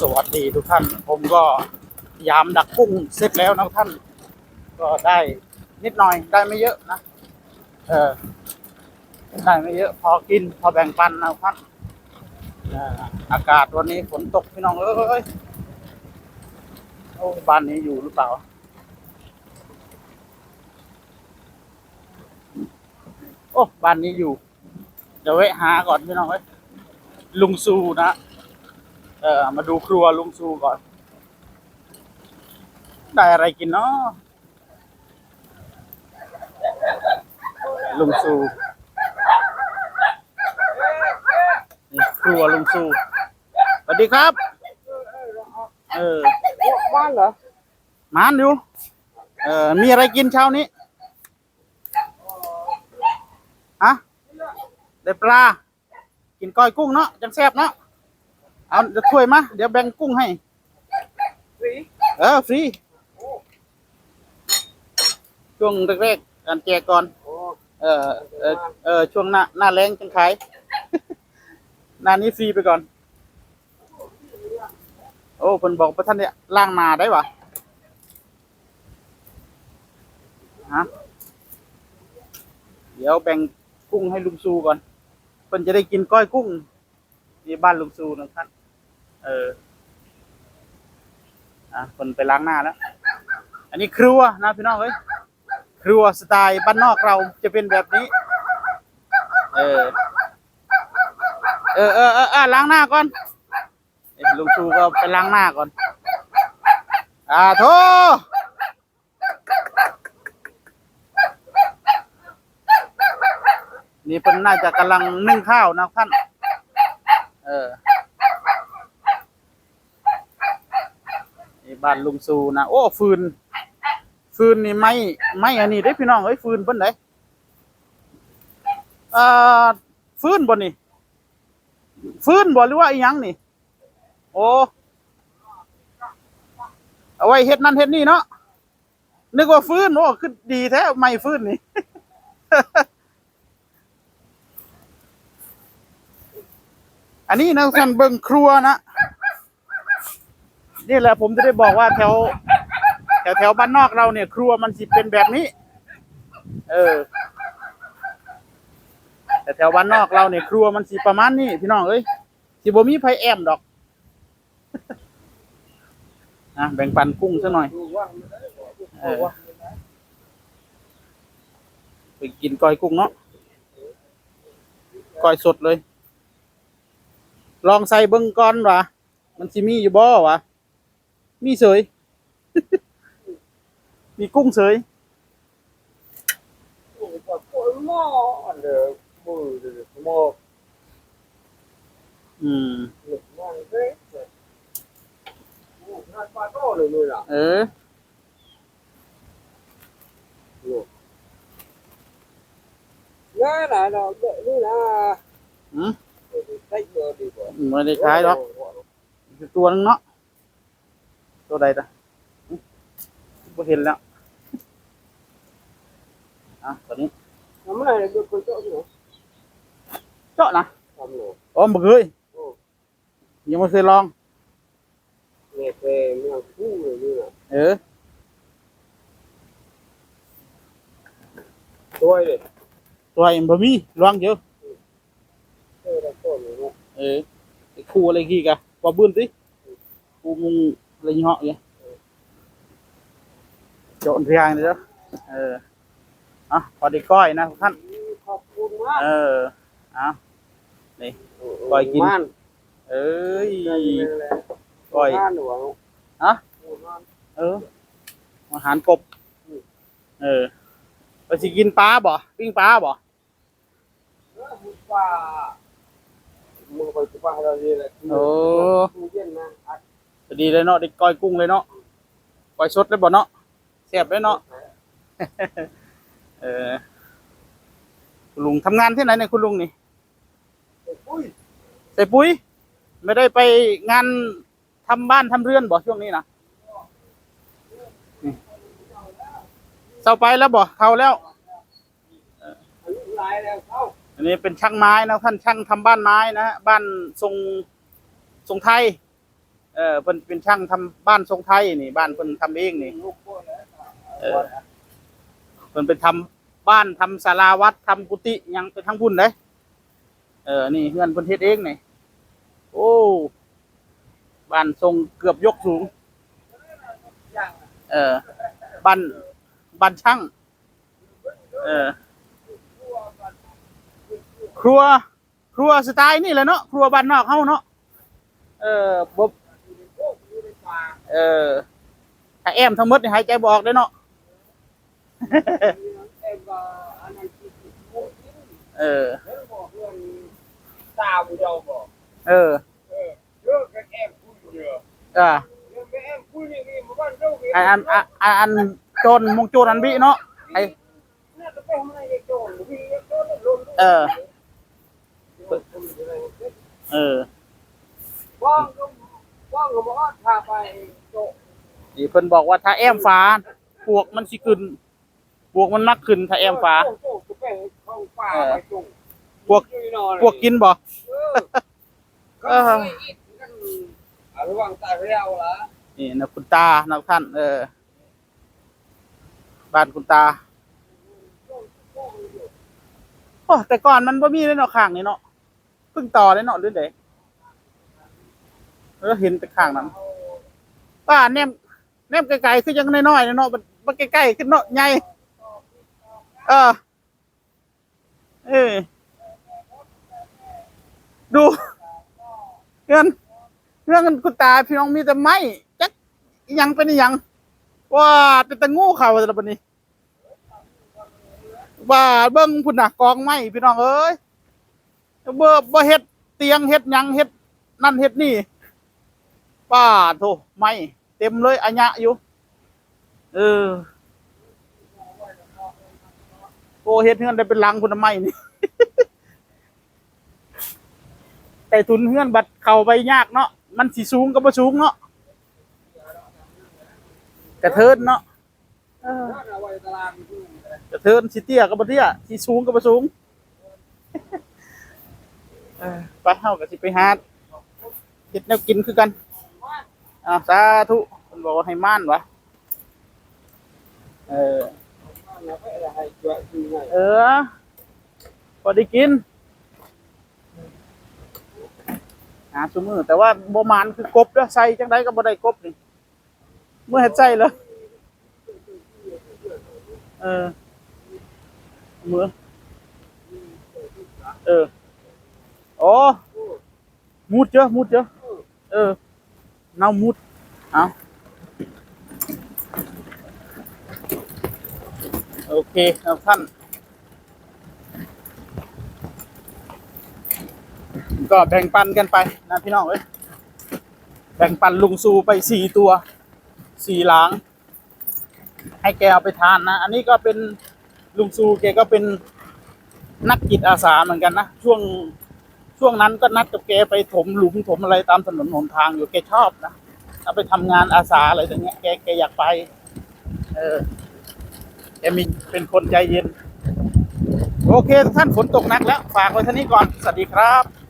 สวัสดีทุกท่าน ผมก็ยามดักกุ้งเสร็จแล้วนะท่าน ก็ได้นิดหน่อยได้ไม่เยอะนะเออได้ไม่เยอะ พอกินพอแบ่งปันนะท่านอากาศวันนี้ฝนตกพี่น้องเอ้ยโอ้บ้านนี้อยู่หรือเปล่าโอ้บ้านนี้อยู่ เดี๋ยวแวหาก่อนพี่น้องเอ้ยลุงซูนะ เออมาดูครัวลุงซูก่อน ได้อะไรกินเนาะลุงซูนี่ครัวลุงซูสวัสดีครับ เออบ้านเหรอมานอยู่เออมีอะไรกินเช้านี้ฮะได้ปลา กินก้อยกุ้งเนาะจังแซ่บเนาะ เอาเดี๋ยวถ้วยมา เดี๋ยวแบ่งกุ้งให้สีเออฟรีช่วงแรกๆการแจกก่อน โอ้เออเออเออช่วงหน้าหน้าแรงจังขาย หน้านี้ฟรีไปก่อน โอ้เพิ่นบอกว่าท่านเนี่ยล่างนาได้ปะฮะเดี๋ยวแบ่งกุ้งให้ลุงซูก่อนเพิ่นจะได้กินก้อยกุ้งที่บ้านลุงซูนะท่าน เอออะคนไปล้างหน้าแล้ว อันนี้ครัวนะพี่น้องเอ้ยครัวสไตล์บ้านนอกเราจะเป็นแบบนี้ เออ เออเออเออเออล้างหน้าก่อนลุงชูก็ไปล้างหน้าก่อน อ่าโทนี่เป็นน่าจะกำลังนึ่งข้าวนะท่าน เออ นี่ บ้านลุงซูนะโอ้ฟืน ฟืนนี่ไม่ไม่อันนี้ได้พี่น้องเอ้ยฟืนเพิ่นไดเอ่อฟืนบ่นี่ฟืนบ่หรือว่าอีหยังนี่ โอ้เอาไว้เฮ็ดนั่นเฮ็ดนี่เนาะนึกว่าฟืนโอ้คือดีแท้ไม่ฟืนนี่อันนี้นะท่านเบิ่งครัวนะ นี่แหละผมจะได้บอกว่าแถว แถวแถวบ้านนอกเราเนี่ย ครัวมันสิเป็นแบบนี้ เออ แต่แถวบ้านนอกเราเนี่ย ครัวมันสิประมาณนี้พี่น้องเอ้ยสิบ่มีไผแอมดอกนะแบ่งปันกุ้งซะหน่อยเออไปกินก้อยกุ้งเนาะก้อยสดเลย ลองใส่เบิ้งก่อนวะมันสิมีอยู่บ่วะ มีเสย มีกุ้งเสยโอ้ก็โอ้หม้ออันเดอร์มือเดอร์หม้ออืมหลุดมองเด้โอ้น่าปลาโตเลยเลยล่ะเออง่ายนะเราเดะนี่นะอืมใช้เบอร์ดีกว่าไม่ได้ขายหรอกตัวนึงเนาะ ตัวใดจ้ะบ่เห็นแล้ว อะตัวนี้ทำอะไรเดี๋ยวคนเจาะสิเหรอเจาะนะทำหนูอ๋อบ่เคยโอ้ยังไม่เคยลองเนี่ยเปเมืองคู่เลยนี่นะเออตัวเลยตัวเอ็มบะมี่ลองเยอะเออเราต้นเลยเนาะเออไอ้คู่อะไรขี้กะว่าบื้นสิคู่มุง อะไรยี่ห้อเนี่ยโจนเพียงเด้อเอออะพอได้ก้อยนะทุ ดีเลยโอ้ตู้เย็นนะอัดพอดีเลยเนาะได้ก้อยกุ้งเลยเนาะก้อยสดเลยบ่เนาะแซ่บเลยเนาะเออคุณลุงทำงานที่ไหนเนี่ยคุณลุงนี่อุ้ยใส่ปุ๋ย ไม่ได้ไปงานทำบ้านทำเรือนบ่ช่วงนี้นะนี่เศร้าไปแล้วบ่เขาแล้วอายุหลายแล้วเข้าอันนี้เป็นช่างไม้นะท่านช่างทำบ้านไม้นะฮะบ้านทรงทรงไทย เออเพิ่นเป็นช่างทำบ้านทรงไทยนี่ บ้านเพิ่นทำเองนี่ เออ เพิ่นไปทำบ้านทำศาลาวัดทำกุฏิหยังไปทั้งบุญเด้เออ นี่เฮือนเพิ่นเฮ็ดเองนี่ โอ้ บ้านทรงเกือบยกสูง เออ บ้านบ้านช่าง เออ ครัว ครัวสไตล์นี่แหละเนาะ ครัวบ้านนอกเฮาเนาะ เออบ่ อ้อยู่ในป่าเออถ้าแอมทั้งหมดนี่หายใจบออกได้เนาะ เอ็มก็อันนั้นคือโอ้ยเออ เรื่องบอกเรื่องตาบุญเราบอกเออเออเรื่องกับแอมคุยอยู่เยอะอ่าเรื่องกับแอมคุยนี่นี่มันก็เรื่องอันอันอันอันอันโจรมงโจรอันบิเนาะไอ้น่าจะเป็นอะไรโจรพี่โจรลงเออ เออว่างก็ ว่างก็บอกว่าพาไปโจรนี่เพิ่นบอกว่าถ้าแอมฟ้าปวกมันสิขึ้นปวกมันมักขึ้นถ้าแอมฟ้าโจรโจรจะไปเข้าป่าไปโจรพวกพวกกินบ่เออก็ไม่อิดกันอะระวังตายไปแล้วล่ะนี่นะคุณตานะท่าน เออ บ้านคุณตาโอ้แต่ก่อนมันบ่มีเลยเนาะข้างนี้เนาะเพิ่งต่อเลยเนาะหรือเด เออเห็นแต่ข้างนั้นป้าแนมแนมไกลๆคือยังน้อยๆเนาะมันมันใกล้ๆขึ้นเนาะใหญ่เออเออดูเงินเรื่องคุณตาพี่น้องมีแต่ไม้จักยังเป็นอิหยังว่าเป็นตะงูเขาแต่ละบัดนี้ว่าเบิ่งพุ่นน่ะกองไม้พี่น้องเอ้ยเบ่บ่เฮ็ดเตียงเฮ็ดยังเฮ็ดนั่นเฮ็ดนี่ ป้าโธไม้เต็มเลยอัญญะอยู่ เออโอ้เฮ็ดเฮือนได้เป็นหลังพุ่นน่ะไม้นี่แต่ทุนเฮือนบัดเข้าไปยากเนาะมันสิสูงก็บ่สูงเนาะกระเทินเนาะเออถ้าเอาไว้ตารางที่กระเทินสิเตี้ยก็บ่เตี้ยสิสูงก็บ่สูงเออไปเฮาก็สิไปหาเฮ็ดแนวกินคือกัน อ้าสาธุเพิ่นบอกว่าให้ม่านวะเออ เออพอได้กินหาซุมือแต่ว่าบ่มานคือกบเด้อใส่จังไดก็บ่ได้กบนี่เมื่อเฮ็ดใส่เลยเออเมื่อเออโอ้มุดเยอะมุดเยอะเออ เนามุด เอาโอเคครับท่าน ก็แบ่งปันกันไปนะพี่น้องเอ้ย แบ่งปันลุงซูไปสี่ตัว สี่หลางให้แกเอาไปทานนะ อันนี้ก็เป็นลุงซูแกก็เป็นนักจิตอาสาเหมือนกันนะ ช่วง ช่วงนั้นก็นัดกับแกไปถมหลุมถมอะไรตามถนนหนทางอยู่แกชอบนะเอาไปทำงานอาสาอะไรอย่างเงี้ยแกแกอยากไป เออแกมีเป็นคนใจเย็น โอเคท่านฝนตกหนักแล้ว ฝากไว้ท่านี้ก่อน สวัสดีครับ